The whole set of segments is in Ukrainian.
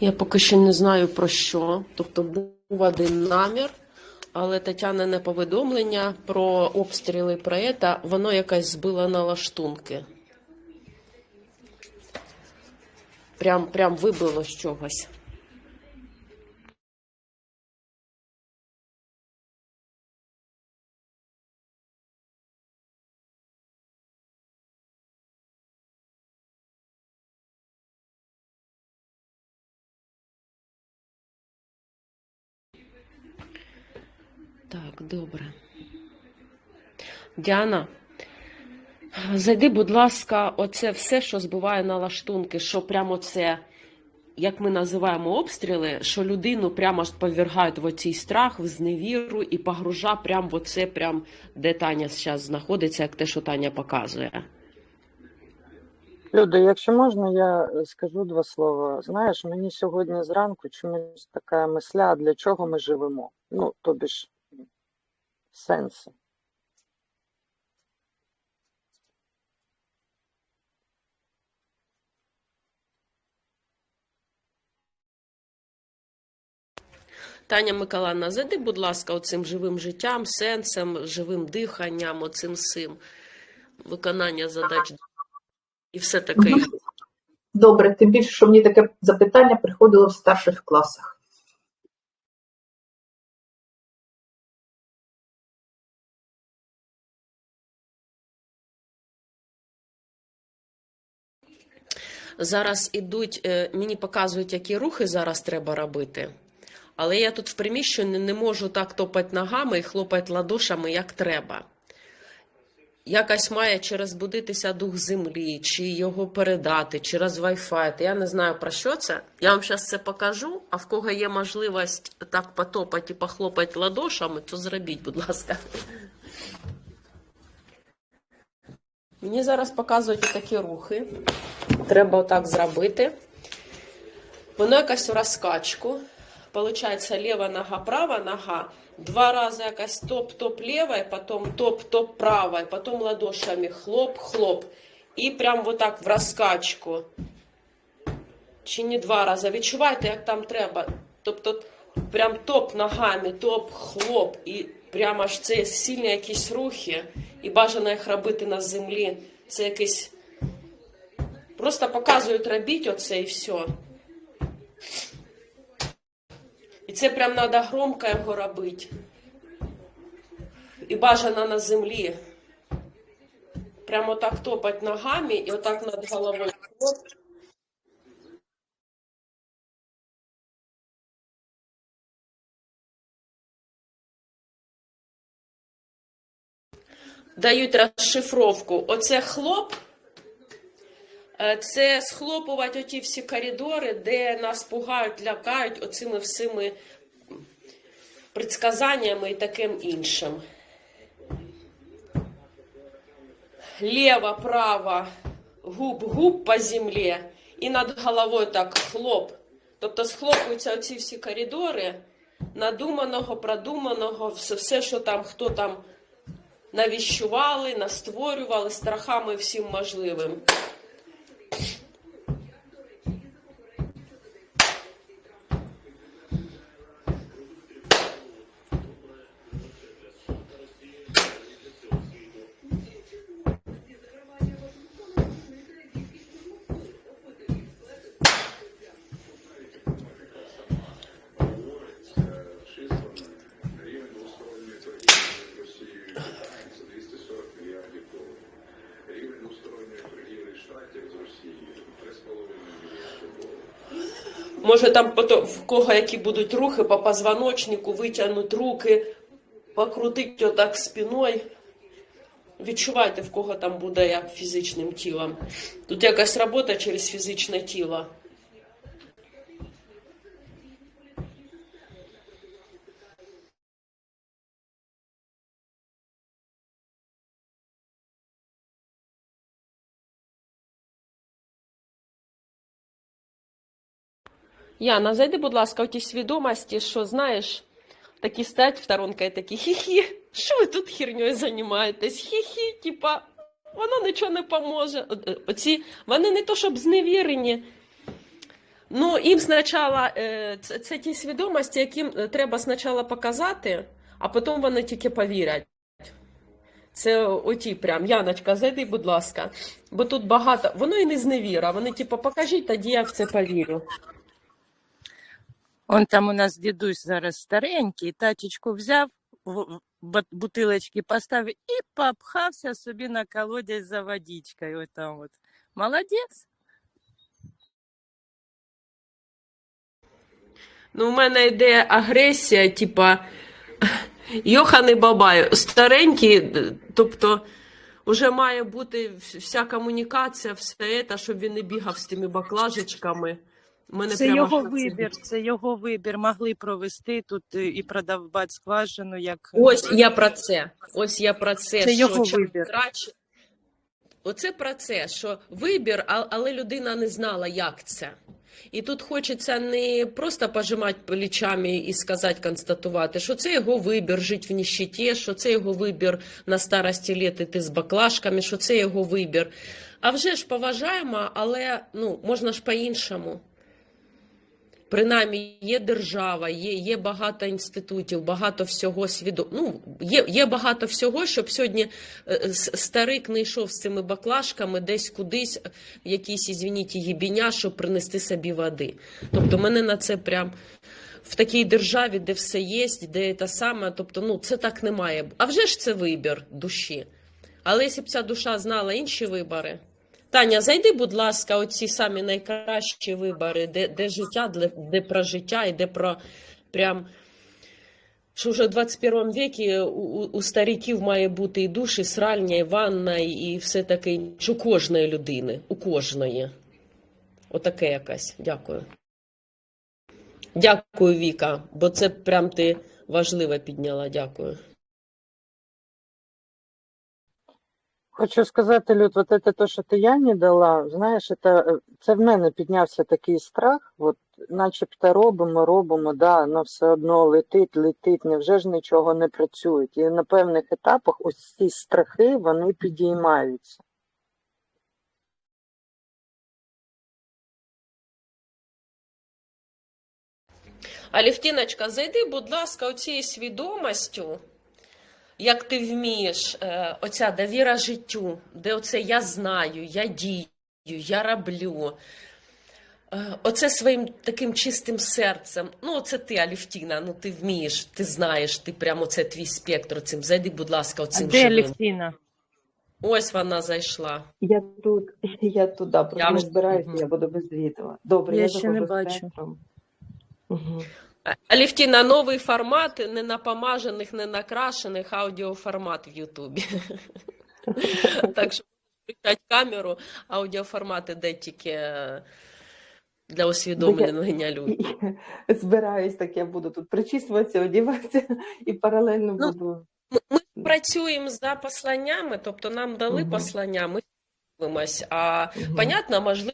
Я поки що не знаю про що. Тобто був один намір, але Тетянине повідомлення про обстріли проєта, воно якось збило на лаштунки. Прям, прям вибило з чогось. Добре. Діана, зайди, будь ласка, оце все, що збиває на лаштунки, що прямо це, як ми називаємо обстріли, що людину прямо повергають в оцій страх, в зневіру і погружа прямо в оце, прям, де Таня зараз знаходиться, як те, що Таня показує. Люда, якщо можна, я скажу два слова. Знаєш, мені сьогодні зранку чомусь така мисля, для чого ми живемо? Ну, тобі ж сенси. Таня Миколаївна, зайди, будь ласка, оцим живим життям, сенсом, живим диханням, оцим всім, виконання задач і все таке. Добре, тим більше, що мені таке запитання приходило в старших класах. Зараз ідуть, е, мені показують, які рухи зараз треба робити. Але я тут в приміщенні не можу так топати ногами і хлопати ладошами, як треба. Якось має чи розбудитися дух землі, чи його передати через Wi-Fi. Я не знаю про що це. Я вам зараз це покажу, а в кого є можливість так потопати і похлопати ладошами, то зробіть, будь ласка. Мені зараз показують такі рухи. Треба отак зробити. Воно якась в розкачку. Получається ліва нога, права нога. Два рази якась топ-топ лівой, потім топ-топ правой, потім ладошами хлоп-хлоп. І прям вот так в розкачку. Чи не два рази. Відчувайте, як там треба. Тобто прям топ ногами, топ хлоп. І прямо аж це сильні якісь рухи. І бажано їх робити на землі. Це якийсь Просто показують робіть оце і все. І це прям треба громко його робити. І бажано на землі. Прямо так топать ногами і отак над головою. Дають розшифровку. Оце хлоп. Е, Це схлопувати оті всі коридори, де нас пугають, лякають оцими всіми предсказаннями і таким іншим. Лево, право, губ-губ по землі і над головою так хлоп. Тобто схлопуються оці всі коридори надуманого, продуманого, все що там, хто там навіщували, настворювали страхами всім можливим. Може там в кого які будуть рухи по позвоночнику, витягнуть руки, покрутить отак спиною. Відчувайте, в кого там буде як фізичним тілом. Тут якась робота через фізичне тіло. Яна, зайди, будь ласка, в ті свідомості, що знаєш, такі стать в сторонка і такі хі-хі. Що ви тут херньою займаєтесь? Хі-хі, типа, воно нічого не поможе. Е, Оці, вони не то, щоб зневірені, Ну, їм спочатку, е, це, це ті свідомості, яким е, треба спочатку показати, а потім вони тільки повірять. Це оті прям, Яночка, зайди, будь ласка. Бо тут багато, воно і не зневіра. Вони, типу, покажіть, тоді я в це повірю. Он там у нас дідусь зараз старенький, тачечку взяв, бутилочки поставив і попхався собі на колодязь за водичкою. Ось там от. Молодець. Ну, у мене йде агресія, типа Йоханий Бабай, старенький, тобто вже має бути вся комунікація, все це, щоб він не бігав з тими баклажечками. Мене Це прямо його вибір, це його вибір. Могли провести тут е, і продавати скважину, як Ось я про це. Ось я про це. Це що його вибір. краще- Оце про це, що вибір, але людина не знала, як це. І тут хочеться не просто пожимати плечами і сказати, констатувати, що це його вибір жити в ніщиті, що це його вибір на старості літ іти з баклажками, що це його вибір. А вже ж поважаємо, але ну, можна ж по-іншому. Принаймні є держава, є, є багато інститутів, багато всього свідо... ну, є, є багато всього, щоб сьогодні е, старик не йшов з цими баклажками десь кудись, в якісь, ізвініть, їбіня, щоб принести собі води. Тобто мене на це прям в такій державі, де все є, де те саме, тобто, ну, це так не має. бу- А вже ж це вибір душі. Але якщо б ця душа знала інші вибори, Таня, зайди, будь ласка, оці самі найкращі вибори, де, де життя, де, де про життя і де про прям. Що вже в 21 віці у, у, стариків має бути і душ, і сральня, і ванна, і, все таке. У кожної людини, у кожної. Отаке якась. Дякую. Дякую, Віка, бо це прям ти важливе підняла. Дякую. Хочу сказати, Люд, вот это то, що ти Яні дала, знаєш, это, це в мене піднявся такий страх, от, начебто робимо, робимо, да, але все одно летить, летить, невже ж нічого не працює. І на певних етапах ось ці страхи, вони підіймаються. Алівтіночка, зайди, будь ласка, оцією свідомістю, як ти вмієш, е, оця довіра життю, де оце я знаю, я дію, я роблю. Е, Оце своїм таким чистим серцем. Ну, оце ти, Алівтіна, ну ти вмієш, ти знаєш, ти прямо це твій спектр цим. Зайди, будь ласка, А оцим де живим. Лівтіна? Ось вона зайшла. Я тут, я туди, просто Я не збираюся, я буду без відео. Добре, Я я, ще не бачу. спектром. Угу. Алівтіна, новий формат, не напомажених, не накрашених аудіоформат в Ютубі. Так що включать камеру, аудіоформат іде тільки е, для усвідомлення людей. Збираюсь, так я буду тут причісуватися, одіватися і паралельно Ну, буду. Ми працюємо за посланнями, тобто нам дали Мгм. послання, ми дивимось. А Мгм. понятно, можливо,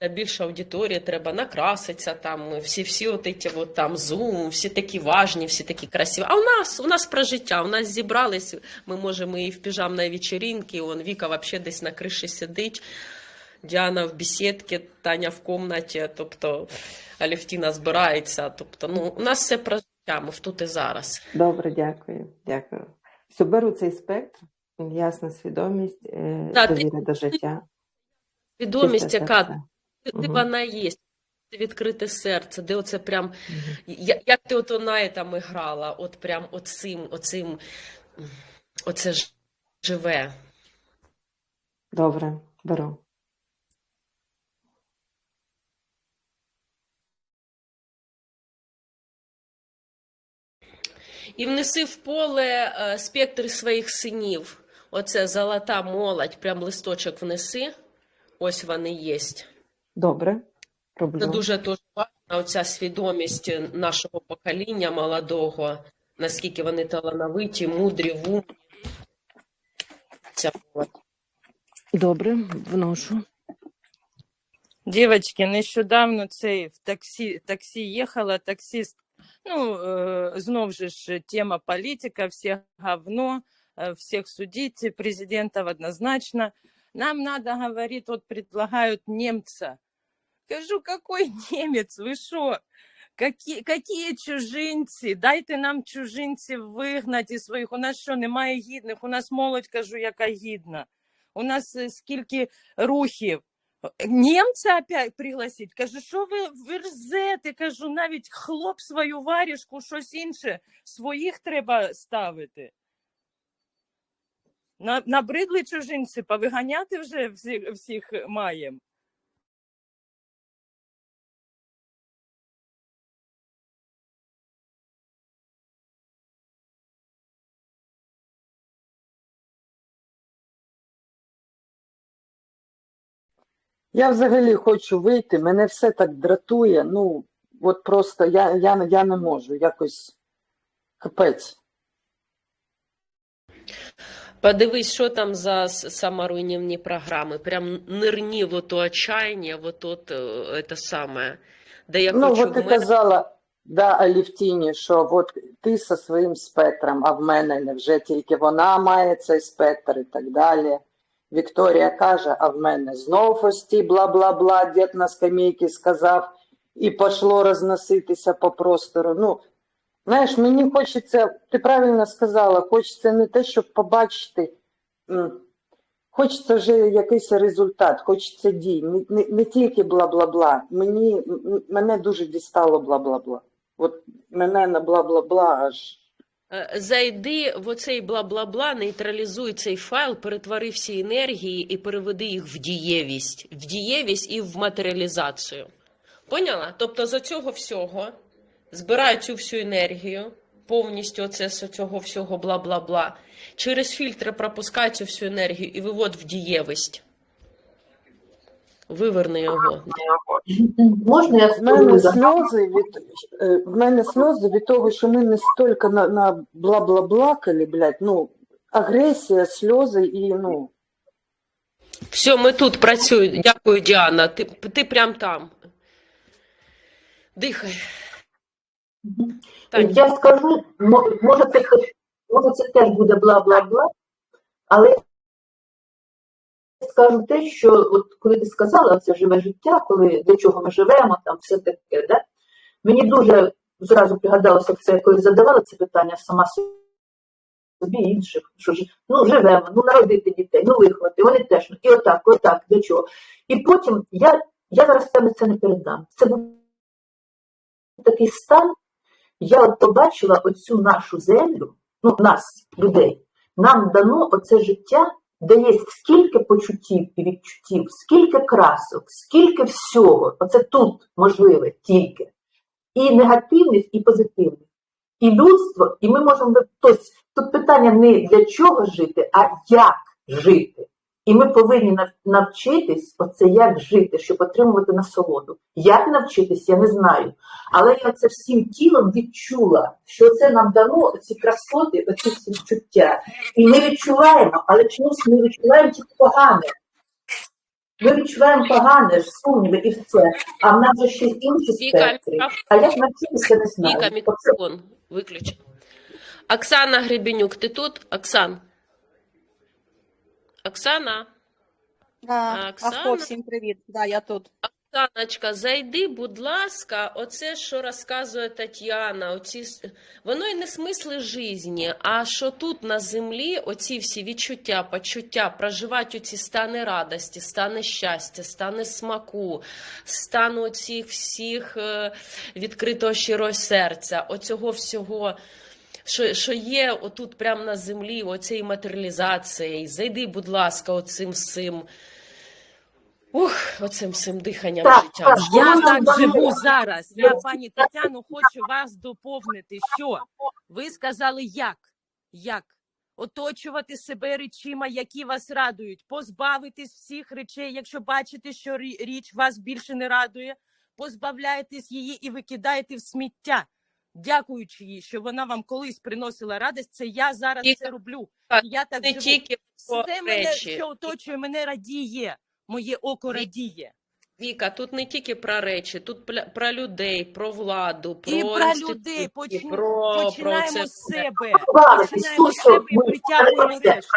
для більше аудиторії треба накраситися, там всі, всі от эти от там зум, всі такі важні, всі такі красиві. А у нас у нас про життя, у нас зібрались, ми можемо і в піжамній вечеринці, он Віка взагалі десь на криші сидить. Діана в бесідці, Таня в кімнаті, тобто Алівтіна збирається. Тобто, ну, у нас все про життя, ми в тут і зараз. Добре, дякую. Дякую. Все, беру цей спектр, ясна свідомість, е, Да, ти- до життя. Свідомість, яка де вона є, це відкрите серце, де оце прям, Мгм. я- як ти ото на там грала, от прям оцим, оцим, оце ж живе. Добре, беру. І внеси в поле е, спектр своїх синів. Оце золота молодь, прям листочок внеси. Ось вони є. Добре, роблю. Це дуже дуже важна оця свідомість нашого покоління молодого, наскільки вони талановиті, мудрі, вумні. Ця молодь. Добре, вношу. Дівчатки, нещодавно цей в таксі, таксі їхала, таксіст, ну, е, знов же ж тема політика, всіх говно, е, всіх судить, президентов однозначно. Нам надо, говорит, вот предлагают немца Кажу, какой немець? Ви що? Які, які чужинці? Дайте нам чужинців вигнати своїх. У нас що, немає гідних? У нас молодь, кажу, яка гідна. У нас е, скільки рухів. Німця опять пригласить. Кажу, що ви верзете? Кажу, навіть хлоп свою варішку, щось інше. Своїх треба ставити. На, набридли чужинці, повиганяти вже всіх, всіх маєм. Я взагалі хочу вийти, мене все так дратує. Ну, от просто я, я, я не можу, якось капець. Подивись, що там за саморуйнівні програми. Прям нирні в ото отчаяння, в от е, це саме. Де я Ну, хочу от ти мене... казала, да, Алівтіні, що от ти зі своїм спектром, а в мене невже тільки вона має цей спектр і так далі. Вікторія каже, а в мене знов ось ті бла-бла-бла, дід на скамейці сказав, і пішло розноситися по простору. Ну, знаєш, мені хочеться, ти правильно сказала, хочеться не те, щоб побачити, хочеться вже якийсь результат, хочеться дій, не, не, не тільки бла-бла-бла. Мені, мене дуже дістало бла-бла-бла. От мене на бла-бла-бла аж. Е, Зайди в оцей бла-бла-бла, нейтралізуй цей файл, перетвори всі енергії і переведи їх в дієвість, в дієвість і в матеріалізацію. Поняла? Тобто з цього всього збирай цю всю енергію, повністю оце з цього всього бла-бла-бла. Через фільтри пропускай цю всю енергію і вивод в дієвість. Виверни його. Можна я В мене сльози від е, в мене сльози від того, що ми не стільки на, на бла-бла-блакали, блядь, ну, агресія, сльози і ну. Все, ми тут працюємо. Дякую, Діана. Ти, ти прям там. Дихай. Мгм. Я скажу, може це, може це теж буде бла-бла-бла, але я скажу те, що от коли ти сказала це живе життя, коли до чого ми живемо, там все таке, да? мені дуже зразу пригадалося це, коли задавала це питання сама собі інших, що ж, ну живемо, ну народити дітей, ну виховати, вони теж, ну, і отак, отак, до чого. І потім я, я зараз тебе це не передам. Це був такий стан, я от побачила оцю нашу землю, ну нас, людей, нам дано оце життя, де є скільки почуттів і відчуттів, скільки красок, скільки всього. Оце тут можливе тільки. І негативних, і позитивних. І людство, і ми можемо тобто, тут питання не для чого жити, а як жити. І ми повинні навчитись оце як жити, щоб отримувати насолоду. Як навчитись, я не знаю. Але я це всім тілом відчула, що це нам дано ці красоти, оці всі відчуття. І ми відчуваємо, але чомусь ми відчуваємо тільки погане. Ми відчуваємо погане, сумніви і все. А в нас же ще інші спектри. А як навчитися, не знаю. Віка, мікрофон виключи. Оксана Гребенюк, ти тут? Оксан. Оксана, А, Оксана? Ахо, всім привіт. Да, я тут. Оксаночка, зайди, будь ласка, оце, що розказує Тетяна, оці, воно і не смисли житті, а що тут на землі оці всі відчуття, почуття, проживати оці стани радості, стани щастя, стани смаку, стан оцих всіх е, відкритого щирого серця, оцього всього. Що, що є отут прямо на землі, оцієї матеріалізації. Зайди, будь ласка, оцим всім. Ух, оцим всім диханням Так, життя. так. Я так живу зараз. Я, пані Тетяно, хочу вас доповнити. Що? Ви сказали як? Як? Оточувати себе речима, які вас радують, позбавитись всіх речей, якщо бачите, що річ вас більше не радує, позбавляєтесь її і викидаєте в сміття, дякуючи їй, що вона вам колись приносила радість. Це я зараз І це роблю. Я так Не живу. тільки Все мене, що оточує, мене радіє. Моє око радіє. Віка, тут не тільки про речі, тут пля- про людей, про владу, про І про людей почну, про, про починаємо це з себе. Починаємо з себе і притягуємо решту.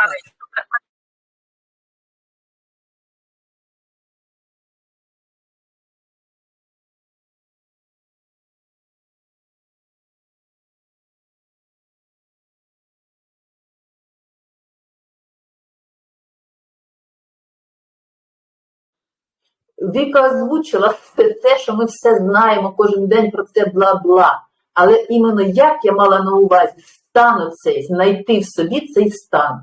Віка озвучила те, що ми все знаємо кожен день про це бла-бла. Але іменно як я мала на увазі стану цей, знайти в собі цей стан.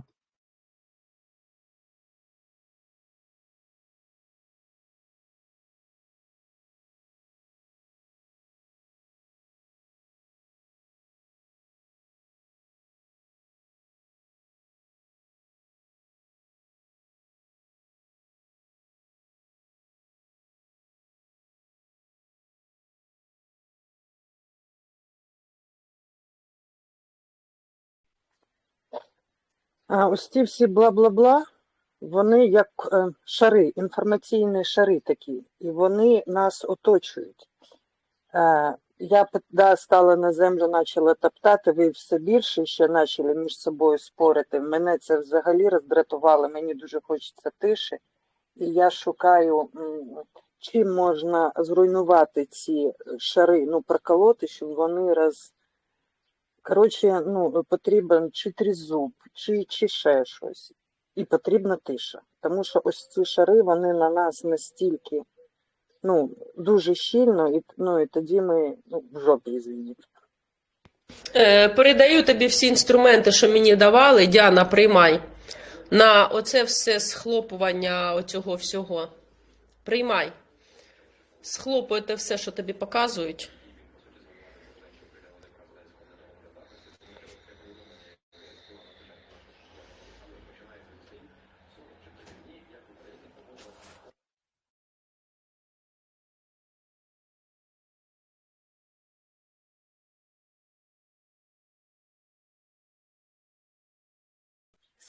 А ось ці всі бла-бла-бла, вони як е, шари, інформаційні шари такі, і вони нас оточують. Е, я да, стала на землю, почала топтати, ви все більше ще почали між собою спорити. Мене це взагалі роздратувало, мені дуже хочеться тиші. І я шукаю, чим можна зруйнувати ці шари, ну, проколоти, щоб вони роз, Коротше, ну, потрібен чи трізуб, чи, чи ще щось. І потрібна тиша. Тому що ось ці шари, вони на нас настільки ну, дуже щільно, і, ну, і тоді ми ну, в жопі, звініть. Е, передаю тобі всі інструменти, що мені давали. Діана, приймай. На оце все схлопування оцього всього. Приймай. Схлопуйте все, що тобі показують.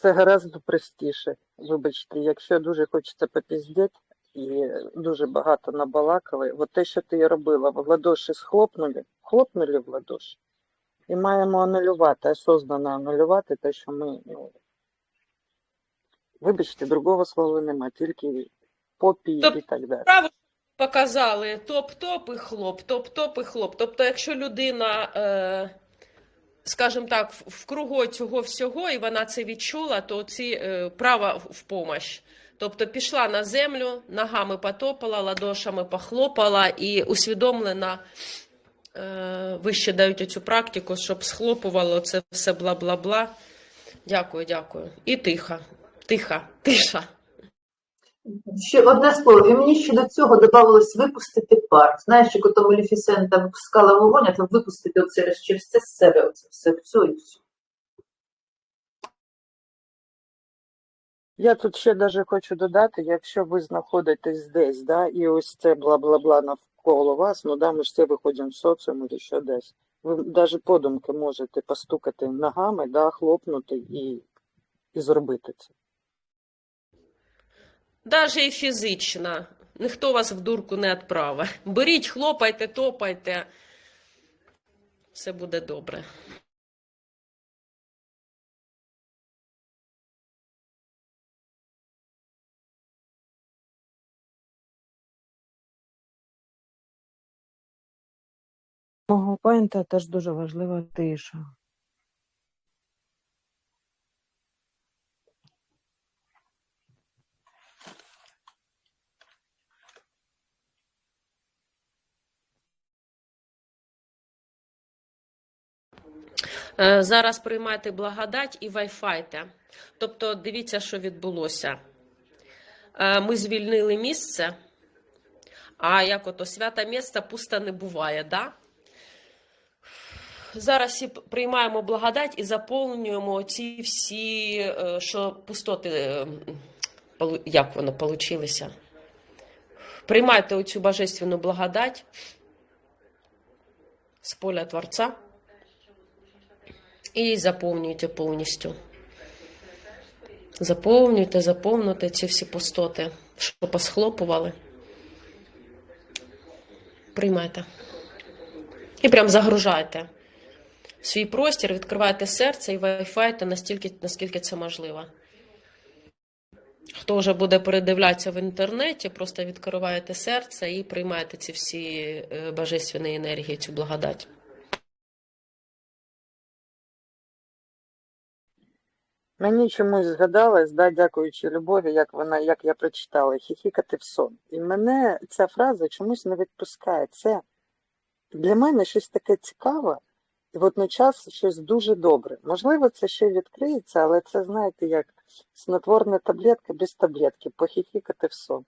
Все гораздо простіше. Вибачте, якщо дуже хочеться попіздіти і дуже багато набалакали, от те, що ти робила, в ладоші схлопнули, хлопнули в ладоші, і маємо анулювати, осознанно анулювати те, що ми, ну, вибачте, другого слова нема, тільки попі Тоб- і так далі. Право показали топ-топ і хлоп, топ-топ і хлоп. Тобто, якщо людина, е, скажімо так, в- кругу цього всього, і вона це відчула, то ці е, права в помощь. Тобто пішла на землю, ногами потопала, ладошами похлопала і усвідомлена, е, вище дають оцю практику, щоб схлопувало це все бла-бла-бла. Дякую, дякую. І тиха, тиха, тиша. Ще одне слово, і мені ще до цього додавалось випустити пар. Знаєш, як ото Малефісента випускала вогонь, а то випустити оце через це з себе, оце все, все і все. Я тут ще даже хочу додати, якщо ви знаходитесь десь, да, і ось це бла-бла-бла навколо вас, ну да, ми ж все виходимо в соціум чи що десь. Ви навіть подумки можете постукати ногами, да, хлопнути і, і зробити це. Даже і фізично. Ніхто вас в дурку не відправить. Беріть, хлопайте, топайте. Все буде добре. Мого поінта теж дуже важлива тиша. Зараз приймайте благодать і вайфайте. Тобто, дивіться, що відбулося. Е, Ми звільнили місце, а як ото святе місце пусто не буває, да? Зараз всі приймаємо благодать і заповнюємо ці всі, е, що пустоти, е, як воно получилося. Приймайте оцю божественну благодать з поля Творця і заповнюйте повністю. Заповнюйте, заповнюйте ці всі пустоти, що посхлопували. Приймайте. І прям загружайте свій простір, відкривайте серце і вайфайте настільки, наскільки це можливо. Хто вже буде передивлятися в інтернеті, просто відкриваєте серце і приймаєте ці всі е, божественні енергії, цю благодать. Мені чомусь згадалось, да, дякуючи любові, як вона, як я прочитала, хіхікати в сон. І мене ця фраза чомусь не відпускає. Це для мене щось таке цікаве і водночас щось дуже добре. Можливо, це ще відкриється, але це, знаєте, як снотворна таблетка без таблетки, похіхікати в сон.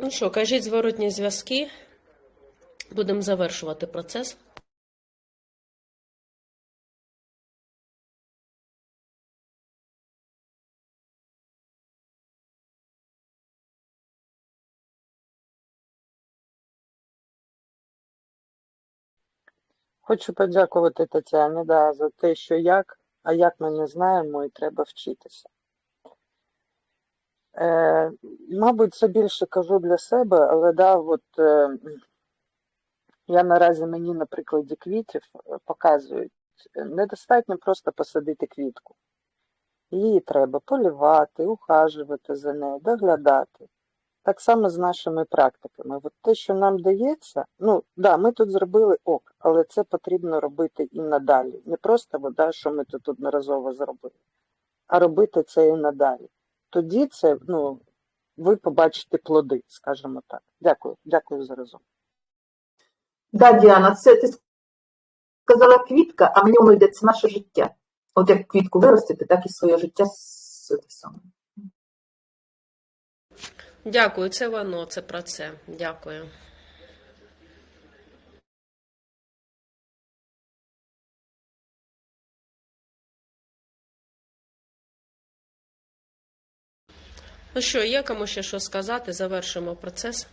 Ну що, кажіть зворотні зв'язки. Будемо завершувати процес. Хочу подякувати Тетяні да, за те, що як, а як ми не знаємо, і треба вчитися. Е, мабуть, це більше кажу для себе, але да, от, е, я наразі мені на прикладі квітів е, показують, е, недостатньо просто посадити квітку. Її треба полювати, ухажувати за нею, доглядати. Так само з нашими практиками. От те, що нам дається, ну да, ми тут зробили ок, але це потрібно робити і надалі. Не просто вода, що ми тут одноразово зробили, а робити це і надалі. Тоді це, ну, ви побачите плоди, скажімо так. Дякую, дякую за разом. Да, Діана, це ти сказала квітка, а мені ньому йде це наше життя. От як квітку виростити, так і своє життя з те саме. Дякую, це воно, це про це. Дякую. Ну що, є кому ще що сказати? Завершимо процес.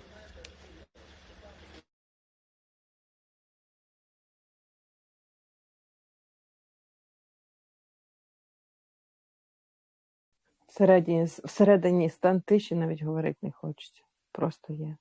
Всередині, всередині стан тиші навіть говорити не хочеться. Просто є.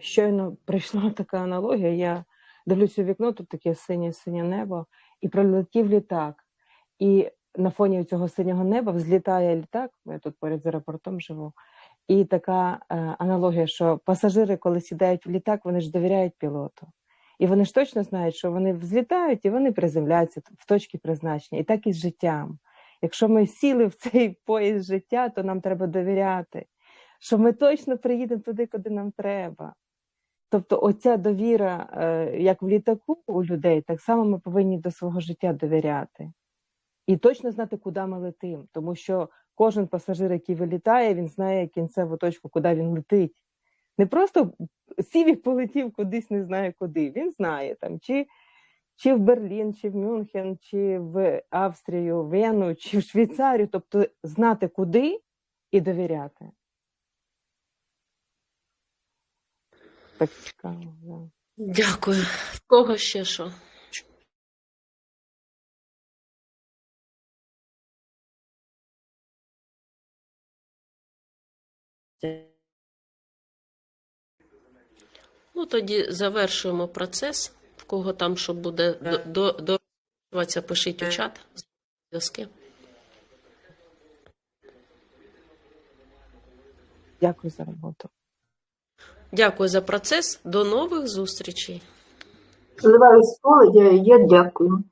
Щойно прийшла така аналогія. Я дивлюся у вікно, тут таке синє синє небо, і прилетів літак. І на фоні цього синього неба взлітає літак. Я тут поряд з аеропортом живу. І така е, аналогія, що пасажири, коли сідають в літак, вони ж довіряють пілоту. І вони ж точно знають, що вони взлітають і вони приземляються в точки призначення. І так і з життям. Якщо ми сіли в цей поїзд життя, то нам треба довіряти, що ми точно приїдемо туди, куди нам треба. Тобто, оця довіра, е, як в літаку у людей, так само ми повинні до свого життя довіряти. І точно знати, куди ми летимо. Тому що кожен пасажир, який вилітає, він знає кінцеву точку, куди він летить. Не просто сів і полетів кудись, не знає куди. Він знає там, чи, чи в Берлін, чи в Мюнхен, чи в Австрію, Вену, чи в Швейцарію. Тобто знати куди і довіряти. Так цікаво. Да. Дякую. В кого ще що? Ну, тоді завершуємо процес. В кого там що буде до, до, до... пишіть у чат. обов'язки. Дякую за роботу. Дякую за процес. До нових зустрічей. Заливаю слово, я, я дякую.